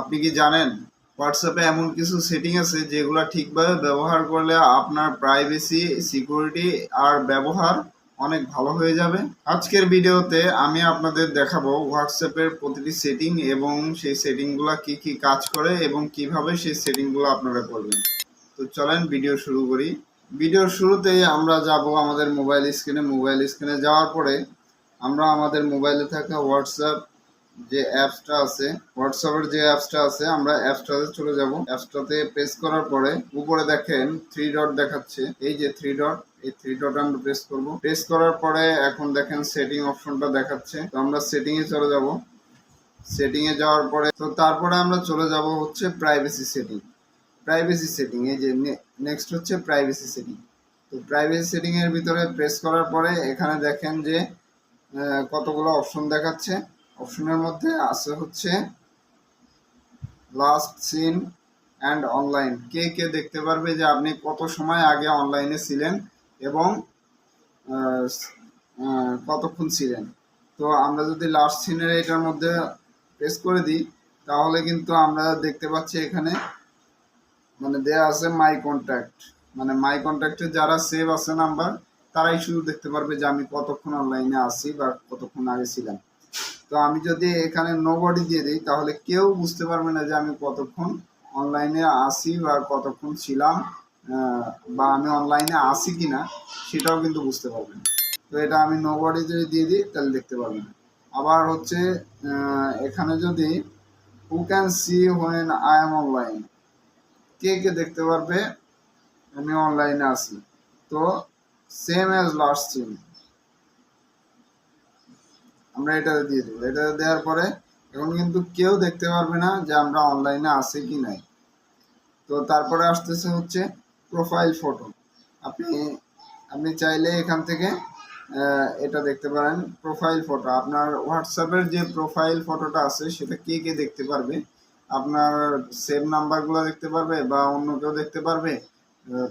আপনি কি জানেন? হোয়াটসঅ্যাপে এমন কিছু সেটিং আছে যেগুলো ঠিকভাবে ব্যবহার করলে আপনার প্রাইভেসি সিকিউরিটি আর ব্যবহার অনেক ভালো হয়ে যাবে। আজকের ভিডিওতে আমি আপনাদের দেখাবো হোয়াটসঅ্যাপের প্রতিটি সেটিং এবং সেই সেটিংগুলো কি কি কাজ করে এবং কীভাবে সেই সেটিংগুলো আপনারা করবেন। তো চলেন ভিডিও শুরু করি। ভিডিওর শুরুতেই আমরা যাব আমাদের মোবাইল স্ক্রিনে মোবাইল স্ক্রিনে যাওয়ার পরে আমরা আমাদের মোবাইলে থাকা হোয়াটসঅ্যাপ যে অ্যাপসটা আছে হোয়াটসঅ্যাপের যে অ্যাপসটা আছে, আমরা অ্যাপসটাতে চলে যাব। অ্যাপসটাতে প্রেস করার পরে উপরে দেখেন থ্রি ডট দেখাচ্ছে। এই যে থ্রি ডট এই থ্রি ডট আমরা প্রেস করব। প্রেস করার পরে এখন দেখেন সেটিং অপশনটা দেখাচ্ছে। তো আমরা সেটিং এ চলে যাব। সেটিং এ যাওয়ার পরে, তো তারপরে আমরা চলে যাব হচ্ছে প্রাইভেসি সেটিং প্রাইভেসি সেটিং এই যে নেক্সট হচ্ছে প্রাইভেসি সেটিং তো প্রাইভেসি সেটিং এর ভিতরে প্রেস করার পরে এখানে দেখেন যে কতগুলো অপশন দেখাচ্ছে। অপশনের মধ্যে আছে হচ্ছে লাস্ট সিন অ্যান্ড অনলাইন কে কে দেখতে পারবে যে আপনি কত সময় আগে অনলাইনে ছিলেন এবং কতক্ষণ ছিলেন? তো আমরা যদি লাস্ট সিনের এটার মধ্যে প্রেস করে দিই, তাহলে কিন্তু আমরা দেখতে পাচ্ছি এখানে মানে দেয়া আছে মাই কন্ট্যাক্ট মানে মাই কন্ট্যাক্টে যারা সেভ আছে নাম্বার তারাই শুধু দেখতে পারবে যে আমি কতক্ষণ অনলাইনে আছি বা কতক্ষণ আগে ছিলাম। তো আমি যদি এখানে নো বডি দিয়ে দিই, তাহলে কেউ বুঝতে পারবে না যে আমি কতক্ষণ অনলাইনে আসি বা কতক্ষণ ছিলাম বা আমি অনলাইনে আসি কি না সেটাও কিন্তু বুঝতে পারবে না। তো এটা আমি নো বডি যদি দিয়ে দিই, তাহলে দেখতে পারবে না। আবার হচ্ছে এখানে যদি who can see when I am online কে কে দেখতে পারবে? আমি অনলাইনে আসি তো সেম অ্যাজ লাস্ট সিন আমরা এটা দিয়ে দেবো। এটা দেওয়ার পরে এখন কিন্তু কেউ দেখতে পারবে না যে আমরা অনলাইনে আছি কি নাই। তো তারপরে আসতেছে হচ্ছে প্রোফাইল ফটো আপনি আপনি চাইলে এখান থেকে এটা দেখতে পারেন প্রোফাইল ফটো আপনার হোয়াটসঅ্যাপের যে প্রোফাইল ফটোটা আছে, সেটা কে কে দেখতে পারবে? আপনার সেভ নাম্বারগুলো দেখতে পারবে বা অন্য কেউ দেখতে পারবে?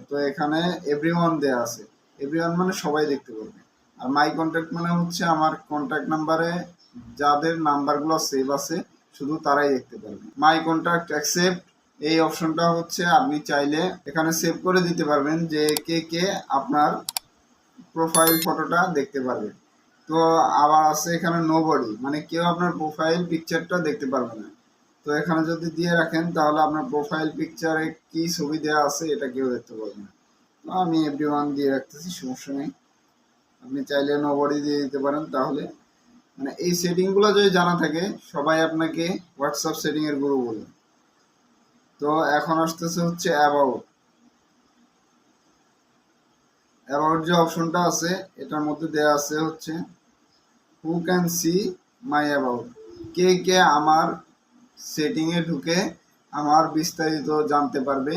তো এখানে এভরিওয়ান দেয়া আছে। এভরিওয়ান মানে সবাই দেখতে পারবে। আর মাই কন্ট্যাক্ট মানে হচ্ছে আমার কন্ট্যাক্ট নাম্বারে যাদের নাম্বারগুলো সেভ আছে, শুধু তারাই দেখতে পারবে। মাই কন্ট্যাক্ট অ্যাকসেপ্ট এই অপশনটা হচ্ছে আপনি চাইলে এখানে সেভ করে দিতে পারবেন যে কে কে আপনার প্রোফাইল ফটোটা দেখতে পারবে। তো আবার আছে এখানে নো বডি মানে কেউ আপনার প্রোফাইল পিকচারটা দেখতে পারবে না। তো এখানে যদি দিয়ে রাখেন, তাহলে আপনার প্রোফাইল পিকচারে কি ছবি দেওয়া আছে, এটা কেউ দেখতে পারবে না। আমি এভরি ওয়ান দিয়ে রাখতেছি, সমস্যা নেই। আপনি চাইলে নো বডি দিয়ে দিতে পারেন, তাহলে। মানে এই সেটিংগুলো যদি জানা থাকে, সবাই আপনাকে হোয়াটসঅ্যাপ সেটিংয়ের গুরু বলে। তো এখন আসতেছে হচ্ছে অ্যাবাউট অ্যাবাউট যে অপশনটা আছে, এটার মধ্যে দেয়া আছে হচ্ছে who can see my about কে কে আমার সেটিংয়ে ঢুকে আমার বিস্তারিত জানতে পারবে,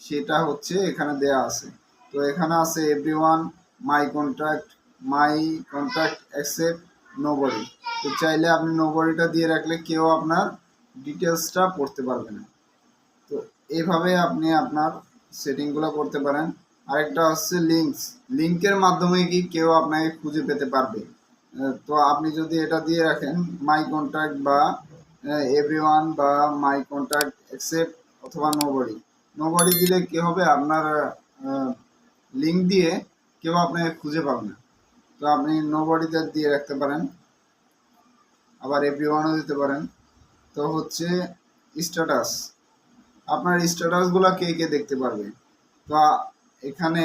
সেটা হচ্ছে এখানে দেয়া আছে। তো এখানে আছে everyone my contact my contact accept nobody তো চাইলে আপনি নোবডিটা দিয়ে রাখলে কেউ আপনার ডিটেলসটা পড়তে পারবে না। তো এইভাবে আপনি আপনার সেটিংগুলো করতে পারেন। আরেকটা হচ্ছে লিঙ্কস লিঙ্কের মাধ্যমে কি কেউ আপনাকে খুঁজে পেতে পারবে? তো আপনি যদি এটা দিয়ে রাখেন মাই কন্ট্যাক্ট বা এভরিওয়ান বা মাই কন্ট্যাক্ট অ্যাকসেপ্ট অথবা নোবডি নোবডি দিলে কী হবে? আপনার লিঙ্ক দিয়ে কেউ আপনাকে খুঁজে পাবে না। তো আপনি নোবডিতে দিয়ে রাখতে পারেন। আবার এভরিওয়ানও দিতে পারেন। তো হচ্ছে স্ট্যাটাস আপনার স্ট্যাটাসগুলো কে কে দেখতে পারবে? তো এখানে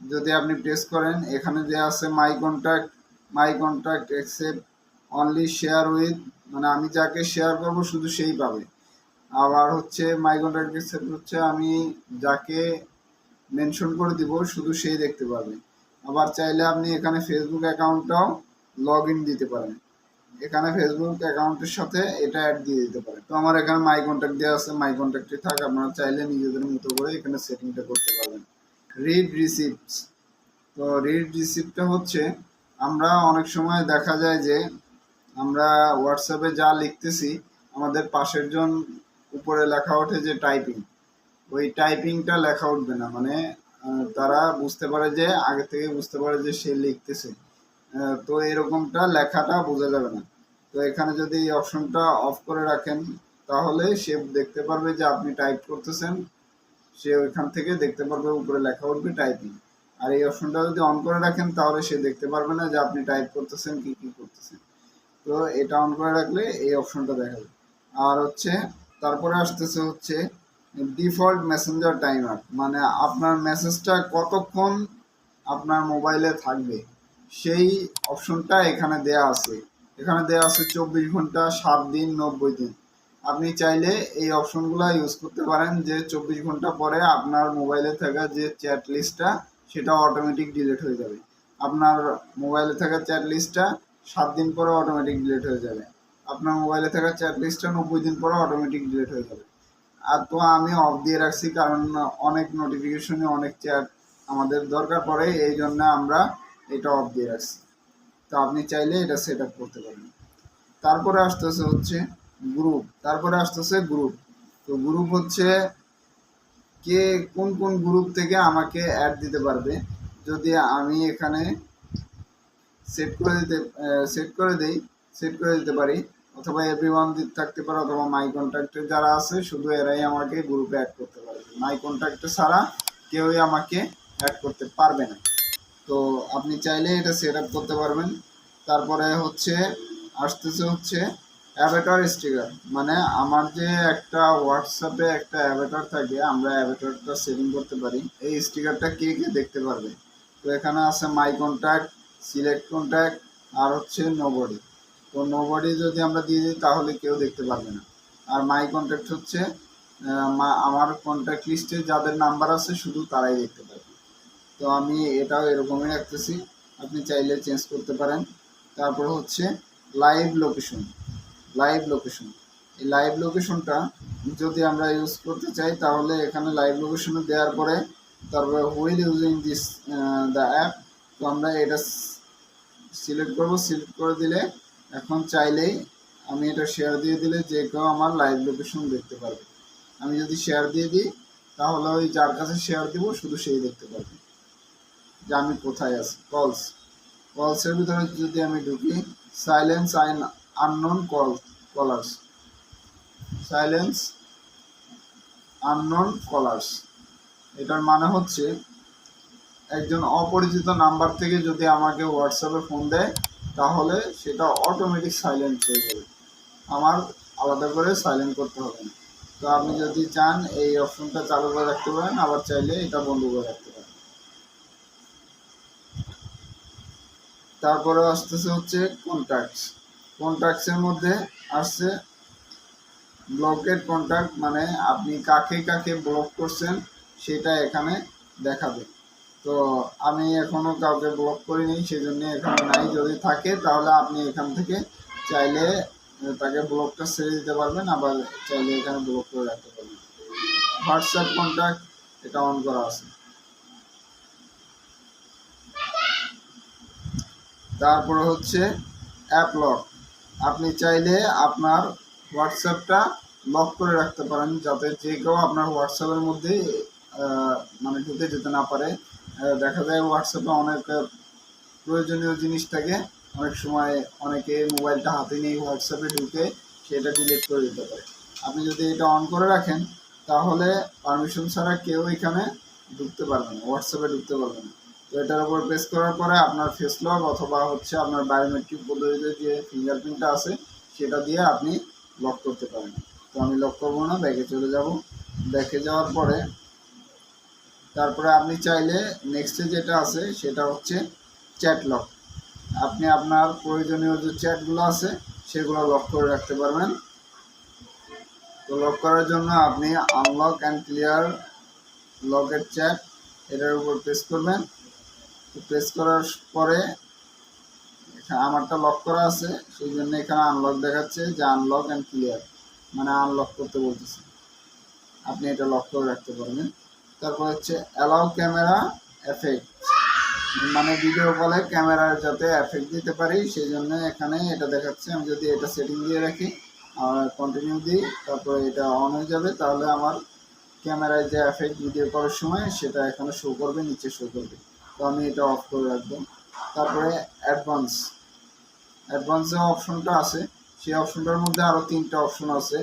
যদি আপনি প্রেস করেন, এখানে যে আছে my contact my contact accept only share with মানে আমি যাকে শেয়ার করব শুধু সেই পাবে। আবার হচ্ছে মাই কন্ট্যাক্ট অ্যাকসেপ্ট হচ্ছে আমি যাকে মেনশন করে দিব, শুধু সেই দেখতে পারবে আবার চাইলে আপনি এখানে ফেসবুক অ্যাকাউন্টটাও লগ ইন দিতে পারেন। এখানে ফেসবুক অ্যাকাউন্টের সাথে এটা অ্যাড দিয়ে দিতে পারেন। তো আমার এখানে মাই কন্ট্যাক্ট দেওয়া আছে মাই কন্ট্যাক্টে থাক, আপনারা চাইলে নিজেদের মতো করে এখানে সেটিংটা করতে পারবেন। রিড রিসিপ্টস তো রিড রিসিপ্টটা হচ্ছে, আমরা অনেক সময় দেখা যায় যে আমরা হোয়াটসঅ্যাপে যা লিখতেছি, আমাদের পাশের জন উপরে লেখা ওঠে যে টাইপিং ওই টাইপিংটা লেখা উঠবে না। মানে তারা বুঝতে পারে যে, আগে থেকে বুঝতে পারে যে সে লিখতেছে। তো এরকমটা লেখাটা বোঝা যাবে না। তো এখানে যদি এই অপশনটা অফ করে রাখেন, তাহলে সে দেখতে পারবে যে আপনি টাইপ করতেছেন। সে ওইখান থেকে দেখতে পারবে, উপরে লেখা উঠবে টাইপিং। আর এই অপশনটা যদি অন করে রাখেন, তাহলে সে দেখতে পারবে না যে আপনি টাইপ করতেছেন, কি কি করতেছেন। তো এটা অন করে রাখলে এই অপশনটা দেখাবে আর হচ্ছে, তারপরে আসতেছে হচ্ছে ডিফল্ট মেসেঞ্জার টাইমার মানে আপনার মেসেজটা কতক্ষণ আপনার মোবাইলে থাকবে, সেই অপশনটা এখানে দেয়া আছে। এখানে দেয়া আছে চব্বিশ ঘণ্টা, সাত দিন, নব্বই দিন। আপনি চাইলে এই অপশনগুলো ইউজ করতে পারেন যে চব্বিশ ঘণ্টা পরে আপনার মোবাইলে থাকা যে চ্যাট লিস্টটা সেটা অটোমেটিক ডিলিট হয়ে যাবে। আপনার মোবাইলে থাকা চ্যাট লিস্টটা সাত দিন পরে অটোমেটিক ডিলিট হয়ে যাবে। আপনার মোবাইলে থাকা চ্যাট লিস্টটা নব্বই দিন পরে অটোমেটিক ডিলিট হয়ে যাবে। আর তো আমি অফ দিয়ে রাখছি কারণ অনেক নোটিফিকেশনে অনেক চ্যাট আমাদের দরকার পড়ে, এই জন্য আমরা এটা অফ দিয়ে রাখছি। তো আপনি চাইলে এটা সেট আপ করতে পারেন। তারপরে আসতেছে হচ্ছে গ্রুপ তারপরে আসতেছে গ্রুপ তো গ্রুপ হচ্ছে কে কোন কোন গ্রুপ থেকে আমাকে অ্যাড দিতে পারবে, যদি আমি এখানে সেট করে দিতে সেট করে দেই সেট করে দিতে পারি। অথবা এভরিওয়ান থাকতে পারে অথবা মাই কন্ট্যাক্টে যারা আছে, শুধু এরাই আমাকে গ্রুপে অ্যাড করতে পারবে। মাই কন্ট্যাক্টে ছাড়া কেউই আমাকে অ্যাড করতে পারবে না। তো আপনি চাইলে এটা সেট আপ করতে পারবেন। তারপরে হচ্ছে, আসতেছে হচ্ছে অ্যাভেটার স্টিকার মানে আমার যে একটা হোয়াটসঅ্যাপে একটা অ্যাভেটার থাকে, আমরা অ্যাভেটারটা সেভিং করতে পারি। এই স্টিকারটা কে কে দেখতে পারবে? তো এখানে আছে মাই কন্ট্যাক্ট সিলেক্ট কন্ট্যাক্ট আর হচ্ছে নোবডি তো নোবডি যদি আমরা দিয়ে দিই, তাহলে কেউ দেখতে পারবে না। আর মাই কন্ট্যাক্ট হচ্ছে আমার কন্ট্যাক্ট লিস্টে যাদের নাম্বার আছে, শুধু তারাই দেখতে পারবে। তো আমি এটাও এরকমই রাখতেছি, আপনি চাইলে চেঞ্জ করতে পারেন। তারপর হচ্ছে লাইভ লোকেশন লাইভ লোকেশন এই লাইভ লোকেশনটা যদি আমরা ইউজ করতে চাই, তাহলে এখানে লাইভ লোকেশনে দেওয়ার পরে, তারপরে while using this the app তো আমরা এটা সিলেক্ট করব। সিলেক্ট করে দিলে এখন চাইলেই আমি এটা শেয়ার দিয়ে দিলে যে কেউ আমার লাইভ লোকেশন দেখতে পারবে। আমি যদি শেয়ার দিয়ে দিই, তাহলে ওই যার কাছে শেয়ার দিব, শুধু সেই দেখতে পারবে। যে আমি কোথায় আছি। কলস কলসের ভিতরে যদি আমি ঢুকি সাইলেন্স আইন unknown call callers silence unknown callers এটার মানে হচ্ছে, একজন অপরিচিত নাম্বার থেকে যদি আমাকে হোয়াটসঅ্যাপে ফোন দেয় তাহলে সেটা অটোমেটিক সাইলেন্ট হয়ে যাবে। আমার আলাদা করে সাইলেন্ট করতে হবে না। তো আপনি যদি চান, এই অপশনটা চালু করে রাখতে পারেন, আবার চাইলে এটা বন্ধ করে রাখতে পারেন। তারপরে আসতেছে হচ্ছে কন্ট্যাক্টস কন্ট্যাক্টসের মধ্যে আসছে ব্লকেড কন্ট্যাক্ট মানে আপনি কাকে কাকে ব্লক করছেন, সেটা এখানে দেখাবে। তো আমি এখনও কাউকে ব্লক করিনি সেই জন্য এখানে নাই। যদি থাকে, তাহলে আপনি এখান থেকে চাইলে তাকে ব্লকটা ছেড়ে দিতে পারবেন, আবার চাইলে এখানে ব্লক করে রাখতে পারবেন। হোয়াটসঅ্যাপ কন্ট্যাক্ট এটা অন করা আছে। তারপরে হচ্ছে অ্যাপ লক আপনি চাইলে আপনার হোয়াটসঅ্যাপটা লক করে রাখতে পারেন, যাতে যে কেউ আপনার হোয়াটসঅ্যাপের মধ্যে মানে ঢুকে যেতে না পারে। দেখা যায় হোয়াটসঅ্যাপে অনেক প্রয়োজনীয় জিনিস থাকে অনেক সময় অনেকে মোবাইলটা হাতে নিয়ে হোয়াটসঅ্যাপে ঢুকে সেটা ডিলিট করে দিতে পারে। আপনি যদি এটা অন করে রাখেন, তাহলে পারমিশন ছাড়া কেউ এখানে ঢুকতে পারবে না হোয়াটসঅ্যাপে ঢুকতে পারবে না। তো এটার উপর প্রেস করার পরে আপনার ফেস লক অথবা হচ্ছে আপনার বায়োমেট্রিক পদ্ধতিতে যে ফিঙ্গারপ্রিন্টটা আছে, সেটা দিয়ে আপনি লক করতে পারেন। তো আমি লক করব না, ব্যাগে চলে যাব। ব্যাগে যাওয়ার পরে তারপরে আপনি চাইলে নেক্সটে যেটা আছে, সেটা হচ্ছে চ্যাট লক আপনি আপনার প্রয়োজনীয় যে চ্যাটগুলো আছে, সেগুলো লক করে রাখতে পারবেন। তো লক করার জন্য আপনি আনলক অ্যান্ড ক্লিয়ার লকের চ্যাট এটার উপর প্রেস করবেন। প্রেস করার পরে আমারটা লক করা আছে, সেই জন্য এখানে আনলক দেখাচ্ছে যে আনলক অ্যান্ড ক্লিয়ার মানে আনলক করতে বলতেছে। আপনি এটা লক করে রাখতে পারবেন। তারপর হচ্ছে অ্যালাউ ক্যামেরা এফেক্ট। মানে ভিডিও কলে ক্যামেরার যাতে এফেক্ট দিতে পারি সেই জন্য এখানে এটা দেখাচ্ছে। আমি যদি এটা সেটিং দিয়ে রাখি আর কন্টিনিউ দিই, তারপরে এটা অন হয়ে যাবে, তাহলে আমার ক্যামেরায় যে এফেক্ট ভিডিও করার সময়, সেটা এখানে শো করবে, নিচে শো করবে। তো আমি এটা অফ করে রাখব। তারপরে অ্যাডভান্স অ্যাডভান্স যে অপশনটা আছে। সেই অপশনটার মধ্যে আরও তিনটা অপশন আছে।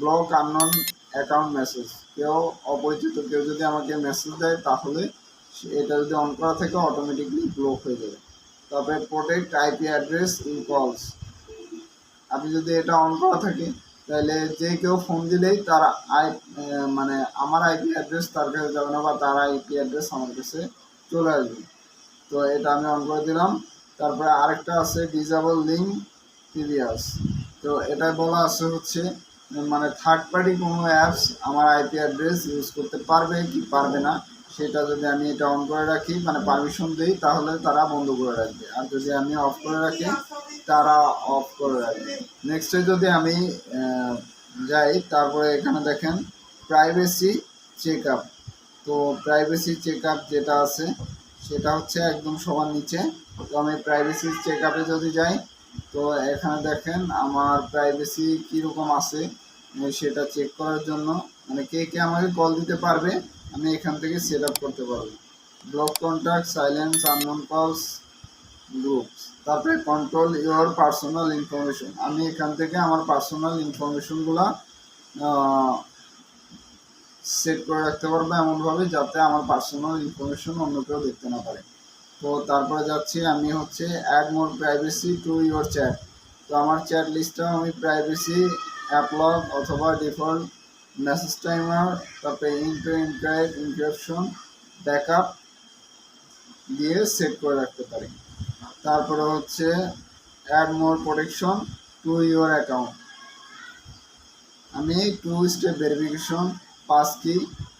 ব্লক আননোন অ্যাকাউন্ট মেসেজ কেউ অপরিচিত, কেউ যদি আমাকে মেসেজ দেয়, তাহলে এটা যদি অন করা থাকে অটোমেটিকলি ব্লক হয়ে যাবে। তারপরে প্রোটেক্ট আইপি অ্যাড্রেস ইন কলস আপনি যদি এটা অন করা থাকে, তাহলে যে কেউ ফোন দিলেই তার আই মানে আমার আইপি অ্যাড্রেস তার কাছে যাবে না বা তার আইপি অ্যাড্রেস আমার কাছে চলে আসবে। তো এটা আমি অন করে দিলাম। তারপরে আরেকটা আছে ডিজাবল লিঙ্ক প্রিভিয়াস তো এটা বলা আছে হচ্ছে মানে থার্ড পার্টি কোনো অ্যাপস আমার আইপি অ্যাড্রেস ইউজ করতে পারবে কি পারবে না, সেটা যদি আমি এটা অন করে রাখি মানে পারমিশন দিই, তাহলে তারা বন্ধ করে রাখবে। আর যদি আমি অফ করে রাখি, তারা অফ করে রাখবে। নেক্সটে যদি আমি যাই, তারপরে এখানে দেখেন প্রাইভেসি চেক আপ তো প্রাইভেসি চেক আপ যেটা আছে, সেটা হচ্ছে একদম সবার নিচে। তো আমি প্রাইভেসি চেক আপে যদি যাই তো এখানে দেখেন আমার প্রাইভেসি কীরকম আছে সেটা চেক করার জন্য মানে কে কে আমাকে কল দিতে পারবে, আমি এখান থেকে সেট আপ করতে পারব। Block contact silence unknown calls groups তারপরে কন্ট্রোল ইওর পার্সোনাল ইনফরমেশন আমি এখান থেকে আমার পার্সোনাল ইনফরমেশনগুলো সেট করে রাখতে পারব এমনভাবে যাতে আমার পার্সোনাল ইনফরমেশন অন্য কেউ দেখতে না পারে। তো তারপরে যাচ্ছি আমি হচ্ছে add more privacy to your chat তো আমার চ্যাট লিস্টটা আমি প্রাইভেসি অ্যাপলগ অথবা ডিফল্ট মেসেজ টাইমার তারপরে ইন্টু ইনক্রাইট ইনক্রিপশন ব্যাকআপ দিয়ে সেট করে রাখতে পারি। তারপরে হচ্ছে add more protection to your account আমি two step verification passkey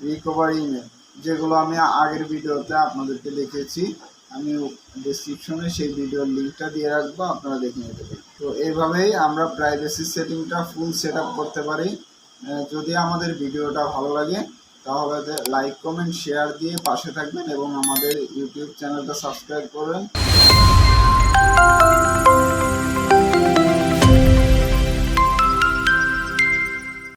recovery email যেগুলো আমি আগের ভিডিওতে আপনাদেরকে দেখিয়েছি। আমি ডিসক্রিপশনে সেই ভিডিওর লিঙ্কটা দিয়ে রাখব, আপনারা দেখে নিতে পারেন। তো এইভাবেই আমরা প্রাইভেসি সেটিংটা ফুল সেট করতে পারি। যদি আমাদের ভিডিওটা ভালো লাগে, তাহলে লাইক কমেন্ট শেয়ার দিয়ে পাশে থাকবেন এবং আমাদের ইউটিউব চ্যানেলটা সাবস্ক্রাইব করবেন।